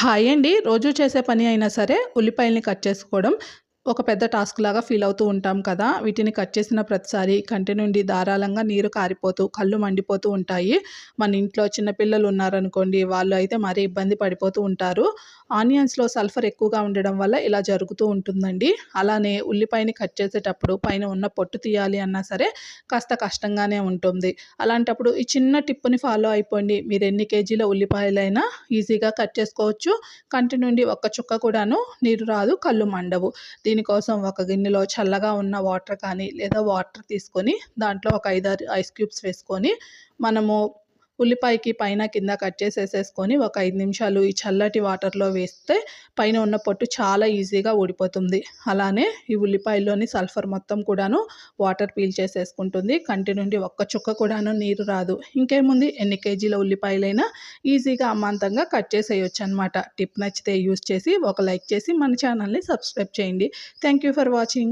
Hi అండి. రోజు చేసే పని అయినా సరే ఉల్లిపాయల్ని కట్ చేసుకోవడం ఒక పెద్ద టాస్క్ లాగా ఫీల్ అవుతూ ఉంటాం కదా. వీటిని కట్ చేసిన ప్రతిసారి కంటి నుండి ధారాళంగా నీరు కారిపోతూ కళ్ళు మండిపోతూ ఉంటాయి. మన ఇంట్లో చిన్నపిల్లలు ఉన్నారనుకోండి వాళ్ళు అయితే మరీ ఇబ్బంది పడిపోతూ ఉంటారు. ఆనియన్స్లో సల్ఫర్ ఎక్కువగా ఉండడం వల్ల ఇలా జరుగుతూ ఉంటుందండి. అలానే ఉల్లిపాయని కట్ చేసేటప్పుడు పైన ఉన్న పొట్టు తీయాలి అన్నా సరే కాస్త కష్టంగానే ఉంటుంది. అలాంటప్పుడు ఈ చిన్న టిప్పుని ఫాలో అయిపోండి. మీరు ఎన్ని కేజీల ఉల్లిపాయలైనా ఈజీగా కట్ చేసుకోవచ్చు. కంటి నుండి ఒక్క చుక్క కూడాను నీరు రాదు కళ్ళు మండవు. దీని దీనికోసం ఒక గిన్నెలో చల్లగా ఉన్న వాటర్ కానీ లేదా వాటర్ తీసుకొని దాంట్లో ఒక ఐదారు ఐస్ క్యూబ్స్ వేసుకొని మనము ఉల్లిపాయకి పైన కింద కట్ చేసేసేసుకొని ఒక ఐదు నిమిషాలు ఈ చల్లటి వాటర్లో వేస్తే పైన ఉన్న పొట్టు చాలా ఈజీగా ఊడిపోతుంది. అలానే ఈ ఉల్లిపాయలోని సల్ఫర్ మొత్తం కూడాను వాటర్ పీల్ చేసేసుకుంటుంది. కంటి నుండి ఒక్క చుక్క కూడాను నీరు రాదు. ఇంకేముంది? ఎన్ని కేజీల ఉల్లిపాయలైనా ఈజీగా అమాంతంగా కట్ చేసేయొచ్చు అనమాట టిప్ నచ్చితే యూస్ చేసి ఒక లైక్ చేసి మన ఛానల్ని సబ్స్క్రైబ్ చేయండి. Thank you for watching.